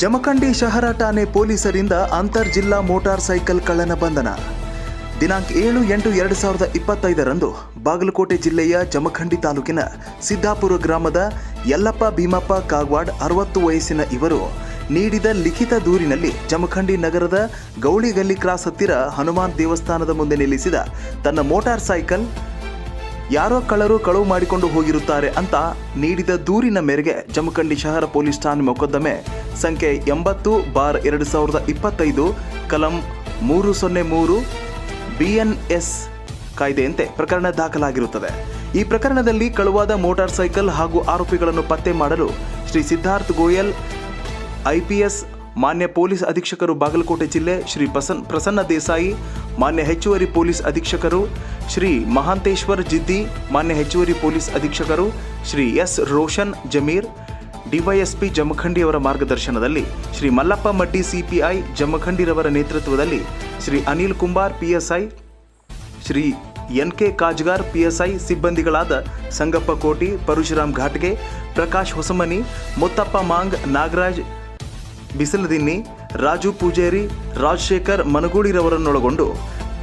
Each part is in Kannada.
ಜಮಖಂಡಿ ಶಹರ ಠಾಣೆ ಪೊಲೀಸರಿಂದ ಅಂತರ್ ಜಿಲ್ಲಾ ಮೋಟಾರ್ ಸೈಕಲ್ ಕಳ್ಳನ ಬಂಧನ. ದಿನಾಂಕ ಏಳು ಎಂಟು ಎರಡು ಸಾವಿರದ ಇಪ್ಪತ್ತೈದರಂದು ಬಾಗಲಕೋಟೆ ಜಿಲ್ಲೆಯ ಜಮಖಂಡಿ ತಾಲೂಕಿನ ಸಿದ್ದಾಪುರ ಗ್ರಾಮದ ಯಲ್ಲಪ್ಪ ಭೀಮಪ್ಪ ಕಾಗ್ವಾಡ್ ಅರವತ್ತು ವಯಸ್ಸಿನ ಇವರು ನೀಡಿದ ಲಿಖಿತ ದೂರಿನಲ್ಲಿ ಜಮಖಂಡಿ ನಗರದ ಗೌಳಿಗಲ್ಲಿ ಕ್ರಾಸ್ ಹತ್ತಿರ ಹನುಮಾನ್ ದೇವಸ್ಥಾನದ ಮುಂದೆ ನಿಲ್ಲಿಸಿದ ತನ್ನ ಮೋಟಾರ್ ಸೈಕಲ್ ಯಾರೋ ಕಳ್ಳರು ಕಳವು ಮಾಡಿಕೊಂಡು ಹೋಗಿರುತ್ತಾರೆ ಅಂತ ನೀಡಿದ ದೂರಿನ ಮೇರೆಗೆ ಜಮಖಂಡಿ ಶಹರ ಪೊಲೀಸ್ ಠಾಣೆ ಮೊಕದ್ದಮೆ ಸಂಖ್ಯೆ ಎಂಬತ್ತು ಬಾರ್ ಎರಡು ಸಾವಿರದ ಇಪ್ಪತ್ತೈದು, ಕಲಂ ಮೂರು ಸೊನ್ನೆ ಮೂರು, ಬಿ ಎನ್ ಎಸ್ ಕಾಯ್ದೆಯಂತೆ ಪ್ರಕರಣ ದಾಖಲಾಗಿರುತ್ತದೆ. ಈ ಪ್ರಕರಣದಲ್ಲಿ ಕಳುವಾದ ಮೋಟಾರ್ ಸೈಕಲ್ ಹಾಗೂ ಆರೋಪಿಗಳನ್ನು ಪತ್ತೆ ಮಾಡಲು ಶ್ರೀ ಸಿದ್ಧಾರ್ಥ್ ಗೋಯಲ್ ಐಪಿಎಸ್ ಮಾನ್ಯ ಪೊಲೀಸ್ ಅಧೀಕ್ಷಕರು ಬಾಗಲಕೋಟೆ ಜಿಲ್ಲೆ ಶ್ರೀ ಪ್ರಸನ್, ಪ್ರಸನ್ನ ದೇಸಾಯಿ, ಮಾನ್ಯ ಹೆಚ್ಚುವರಿ ಪೊಲೀಸ್ ಅಧೀಕ್ಷಕರು ಶ್ರೀ ಮಹಾಂತೇಶ್ವರ್ ಜಿದ್ದಿ, ಮಾನ್ಯ ಹೆಚ್ಚುವರಿ ಪೊಲೀಸ್ ಅಧೀಕ್ಷಕರು ಶ್ರೀ ಎಸ್ ರೋಷನ್ ಜಮೀರ್ ಡಿವೈಎಸ್ಪಿ ಜಮಖಂಡಿಯವರ ಮಾರ್ಗದರ್ಶನದಲ್ಲಿ ಶ್ರೀ ಮಲ್ಲಪ್ಪ ಮಡ್ಡಿ ಸಿಪಿಐ ಜಮಖಂಡಿರವರ ನೇತೃತ್ವದಲ್ಲಿ Shri Anil Kumbar PSI, Shri N K Kajgar PSI ಸಿಬ್ಬಂದಿಗಳಾದ Sangappa Koti, Parashuram ಘಾಟ್ಗೆ, Prakash Hosamani, Muthappa Maang, Nagaraj ಬಿಸಿಲದಿನ್ನಿ, Raju Pujeri, Rajashekhar ಮನಗೂಡಿರವರನ್ನೊಳಗೊಂಡು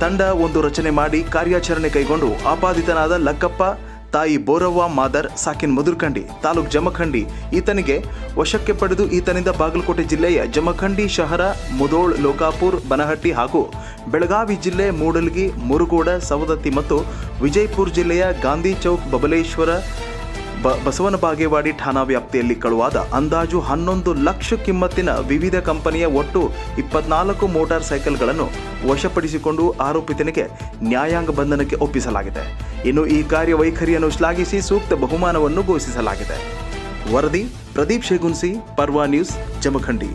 ತಂಡ ಒಂದು ರಚನೆ ಮಾಡಿ ಕಾರ್ಯಾಚರಣೆ ಕೈಗೊಂಡು ಆಪಾದಿತನಾದ ಲಕ್ಕಪ್ಪ ತಾಯಿ ಬೋರವ್ವ ಮಾದರ್ ಸಾಕಿನ್ ಮಧುರ್ಖಂಡಿ, ತಾಲೂಕ್ ಜಮಖಂಡಿ. ಈತನಿಗೆ ವಶಕ್ಕೆ ಪಡೆದು ಈತನಿಂದ ಬಾಗಲಕೋಟೆ ಜಿಲ್ಲೆಯ ಜಮಖಂಡಿ ಶಹರ, ಮುದೋಳ್, ಲೋಕಾಪುರ್, ಬನಹಟ್ಟಿ ಹಾಗೂ ಬೆಳಗಾವಿ ಜಿಲ್ಲೆ ಮೂಡಲ್ಗಿ, ಮುರುಗೋಡ, ಸವದತ್ತಿ ಮತ್ತು ವಿಜಯಪುರ ಜಿಲ್ಲೆಯ ಗಾಂಧಿ ಚೌಕ್, ಬಬಲೇಶ್ವರ ಬ ಬಸವನ ಬಾಗೇವಾಡಿ ಠಾಣಾ ವ್ಯಾಪ್ತಿಯಲ್ಲಿ ಕಳುವಾದ ಅಂದಾಜು ಹನ್ನೊಂದು ಲಕ್ಷ ಕಿಮ್ಮತ್ತಿನ ವಿವಿಧ ಕಂಪನಿಯ ಒಟ್ಟು ಇಪ್ಪತ್ನಾಲ್ಕು ಮೋಟಾರ್ ಸೈಕಲ್ಗಳನ್ನು ವಶಪಡಿಸಿಕೊಂಡು ಆರೋಪಿತನಿಗೆ ನ್ಯಾಯಾಂಗ ಬಂಧನಕ್ಕೆ ಒಪ್ಪಿಸಲಾಗಿದೆ. ಇನ್ನು ಈ ಕಾರ್ಯವೈಖರಿಯನ್ನು ಶ್ಲಾಘಿಸಿ ಸೂಕ್ತ ಬಹುಮಾನವನ್ನು ಘೋಷಿಸಲಾಗಿದೆ. ವರದಿ ಪ್ರದೀಪ್ ಶೇಗುನ್ಸಿ, ಪರ್ವಾ ನ್ಯೂಸ್, ಜಮಖಂಡಿ.